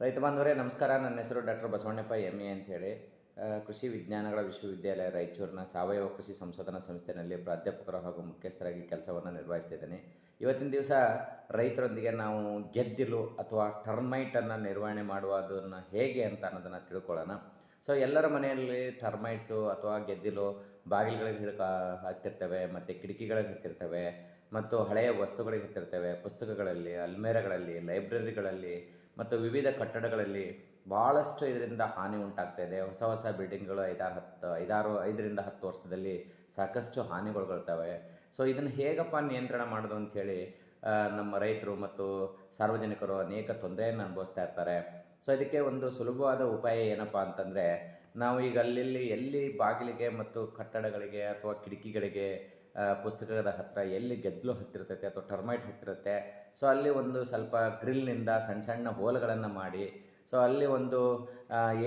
ರೈತ ಬಾಂಧವರೇ, ನಮಸ್ಕಾರ. ನನ್ನ ಹೆಸರು ಡಾಕ್ಟರ್ ಬಸವಣ್ಣಪ್ಪ ಎಂ ಎ ಅಂಥೇಳಿ ಕೃಷಿ ವಿಜ್ಞಾನಗಳ ವಿಶ್ವವಿದ್ಯಾಲಯ ರಾಯಚೂರಿನ ಸಾವಯವ ಕೃಷಿ ಸಂಶೋಧನಾ ಸಂಸ್ಥೆಯಲ್ಲಿ ಪ್ರಾಧ್ಯಾಪಕರು ಹಾಗೂ ಮುಖ್ಯಸ್ಥರಾಗಿ ಕೆಲಸವನ್ನು ನಿರ್ವಹಿಸ್ತಿದ್ದೇನೆ ಇವತ್ತಿನ ದಿವಸ ರೈತರೊಂದಿಗೆ ನಾವು ಗೆದ್ದಿಲು ಅಥವಾ ಟರ್ಮೈಟನ್ನು ನಿರ್ವಹಣೆ ಮಾಡುವುದನ್ನು ಹೇಗೆ ಅಂತ ಅನ್ನೋದನ್ನು ತಿಳ್ಕೊಳ್ಳೋಣ. ಸೊ ಎಲ್ಲರ ಮನೆಯಲ್ಲಿ ಥರ್ಮೈಟ್ಸು ಅಥವಾ ಗೆದ್ದಿಲು ಬಾಗಿಲುಗಳಿಗೆ ಹಿಡ್ಕ, ಹತ್ತಿರ್ತವೆ, ಮತ್ತು ಕಿಟಕಿಗಳಿಗೆ ಹತ್ತಿರ್ತವೆ, ಮತ್ತು ಹಳೆಯ ವಸ್ತುಗಳಿಗೆ ಹತ್ತಿರ್ತವೆ. ಪುಸ್ತಕಗಳಲ್ಲಿ, ಅಲ್ಮೇರಗಳಲ್ಲಿ, ಲೈಬ್ರರಿಗಳಲ್ಲಿ, ಮತ್ತು ವಿವಿಧ ಕಟ್ಟಡಗಳಲ್ಲಿ ಭಾಳಷ್ಟು ಇದರಿಂದ ಹಾನಿ ಉಂಟಾಗ್ತಾ ಇದೆ. ಹೊಸ ಹೊಸ ಬಿಲ್ಡಿಂಗ್ಗಳು ಐದಾರು ಹತ್ತು, ಐದಾರು, ಐದರಿಂದ ಹತ್ತು ವರ್ಷದಲ್ಲಿ ಸಾಕಷ್ಟು ಹಾನಿಗೊಳಗೊಳ್ತವೆ ಸೊ ಇದನ್ನು ಹೇಗಪ್ಪ ನಿಯಂತ್ರಣ ಮಾಡೋದು ಅಂಥೇಳಿ ನಮ್ಮ ರೈತರು ಮತ್ತು ಸಾರ್ವಜನಿಕರು ಅನೇಕ ತೊಂದರೆಯನ್ನು ಅನುಭವಿಸ್ತಾ ಇರ್ತಾರೆ. ಸೊ ಇದಕ್ಕೆ ಒಂದು ಸುಲಭವಾದ ಉಪಾಯ ಏನಪ್ಪ ಅಂತಂದರೆ, ನಾವು ಈಗ ಅಲ್ಲಿ ಎಲ್ಲಿ ಬಾಗಿಲಿಗೆ ಮತ್ತು ಕಟ್ಟಡಗಳಿಗೆ ಅಥವಾ ಕಿಟಕಿಗಳಿಗೆ ಪುಸ್ತಕದ ಹತ್ತಿರ ಎಲ್ಲಿ ಗೆದ್ದಲು ಹತ್ತಿರ್ತೈತೆ ಅಥವಾ ಟರ್ಮೈಟ್ ಹತ್ತಿರುತ್ತೆ ಸೊ ಅಲ್ಲಿ ಒಂದು ಸ್ವಲ್ಪ ಗ್ರಿಲ್ನಿಂದ ಸಣ್ಣ ಸಣ್ಣ ಹೋಲ್ಗಳನ್ನು ಮಾಡಿ ಸೊ ಅಲ್ಲಿ ಒಂದು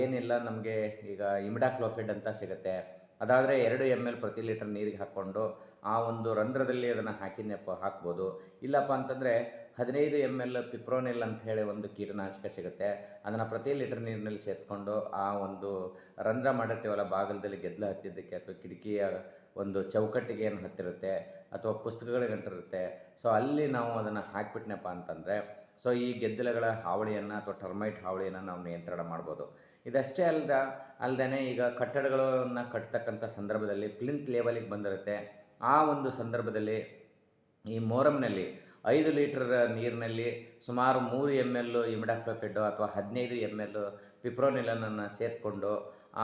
ಏನಿಲ್ಲ ನಮಗೆ ಈಗ ಇಮಿಡಾಕ್ಲೋಫಿಡ್ ಅಂತ ಸಿಗುತ್ತೆ. ಅದಾದರೆ ಎರಡು ಎಂ ಎಲ್ ಪ್ರತಿ ಲೀಟರ್ ನೀರಿಗೆ ಹಾಕ್ಕೊಂಡು ಆ ಒಂದು ರಂಧ್ರದಲ್ಲಿ ಅದನ್ನು ಹಾಕಿದ್ನಪ್ಪ, ಹಾಕ್ಬೋದು. ಇಲ್ಲಪ್ಪ ಅಂತಂದರೆ ಹದಿನೈದು ಎಂ ಎಲ್ ಪಿಪ್ರೋನಿಲ್ ಅಂತ ಹೇಳಿ ಒಂದು ಕೀಟನಾಶಕ ಸಿಗುತ್ತೆ. ಅದನ್ನು ಪ್ರತಿ ಲೀಟರ್ ನೀರಿನಲ್ಲಿ ಸೇರಿಸ್ಕೊಂಡು ಆ ಒಂದು ರಂಧ್ರ ಮಾಡಿರ್ತೀವಲ್ಲ, ಬಾಗಿಲದಲ್ಲಿ ಗೆದ್ದಲು ಹತ್ತಿದ್ದಕ್ಕೆ ಅಥವಾ ಕಿಟಕಿಯ ಒಂದು ಚೌಕಟ್ಟಿಗೆ ಏನು ಹತ್ತಿರುತ್ತೆ ಅಥವಾ ಪುಸ್ತಕಗಳಿಗೆ ಅಂಟಿರುತ್ತೆ. ಸೊ ಅಲ್ಲಿ ನಾವು ಅದನ್ನು ಹಾಕಿಬಿಟ್ನಪ್ಪ ಅಂತಂದರೆ ಸೊ ಈ ಗೆದ್ದಲಗಳ ಹಾವಳಿಯನ್ನು ಅಥವಾ ಟರ್ಮೈಟ್ ಹಾವಳಿಯನ್ನು ನಾವು ನಿಯಂತ್ರಣ ಮಾಡ್ಬೋದು. ಇದಷ್ಟೇ ಅಲ್ಲದ ಅಲ್ಲದೆ ಈಗ ಕಟ್ಟಡಗಳನ್ನು ಕಟ್ತಕ್ಕಂಥ ಸಂದರ್ಭದಲ್ಲಿ ಪ್ಲಿಂತ್ ಲೆವೆಲಿಗೆ ಬಂದಿರುತ್ತೆ. ಆ ಒಂದು ಸಂದರ್ಭದಲ್ಲಿ ಈ ಮೋರಮ್ನಲ್ಲಿ ಐದು ಲೀಟರ್ ನೀರಿನಲ್ಲಿ ಸುಮಾರು ಮೂರು ಎಂ ಎಲ್ ಇಮಿಡಾಕ್ಲೋಫೆಡ್ಡು ಅಥವಾ ಹದಿನೈದು ಎಂ ಎಲ್ ಪಿಪ್ರೋನಿಲನನ್ನು ಸೇರಿಸ್ಕೊಂಡು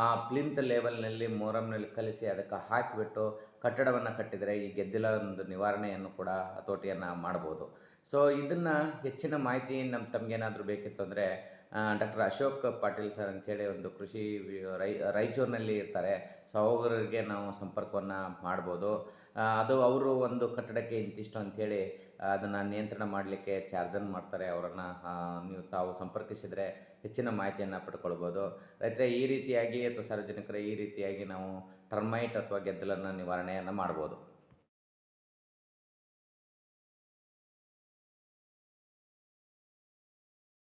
ಆ ಪ್ಲಿಂತ್ ಲೆವೆಲ್ನಲ್ಲಿ ಮೋರಮ್ನಲ್ಲಿ ಕಲಿಸಿ ಅದಕ್ಕೆ ಹಾಕಿಬಿಟ್ಟು ಕಟ್ಟಡವನ್ನು ಕಟ್ಟಿದರೆ ಈ ಗೆದ್ದಿಲ ಒಂದು ನಿವಾರಣೆಯನ್ನು ಕೂಡ ಹತೋಟಿಯನ್ನು ಮಾಡ್ಬೋದು. ಸೊ ಇದನ್ನು ಹೆಚ್ಚಿನ ಮಾಹಿತಿ ನಮ್ಮ ತಮಗೇನಾದರೂ ಬೇಕಿತ್ತು ಅಂದರೆ ಡಾಕ್ಟರ್ ಅಶೋಕ್ ಪಾಟೀಲ್ ಸರ್ ಅಂಥೇಳಿ ಒಂದು ಕೃಷಿ ರೈ, ರಾಯಚೂರಿನಲ್ಲಿ ಇರ್ತಾರೆ. ಸೊ ಅವರಿಗೆ ನಾವು ಸಂಪರ್ಕವನ್ನು ಮಾಡ್ಬೋದು. ಅದು ಅವರು ಒಂದು ಕಟ್ಟಡಕ್ಕೆ ಇಂತಿಷ್ಟು ಅಂಥೇಳಿ ಅದನ್ನು ನಿಯಂತ್ರಣ ಮಾಡಲಿಕ್ಕೆ ಚಾರ್ಜನ್ನು ಮಾಡ್ತಾರೆ. ಅವರನ್ನು ನೀವು ತಾವು ಸಂಪರ್ಕಿಸಿದರೆ ಹೆಚ್ಚಿನ ಮಾಹಿತಿಯನ್ನು ಪಡ್ಕೊಳ್ಬೋದು. ರೈತರೆ, ಈ ರೀತಿಯಾಗಿ ಅಥವಾ ಸಾರ್ವಜನಿಕರ ಈ ರೀತಿಯಾಗಿ ನಾವು ಟರ್ಮೈಟ್ ಅಥವಾ ಗೆದ್ದಲನ್ನು ನಿವಾರಣೆಯನ್ನು ಮಾಡ್ಬೋದು.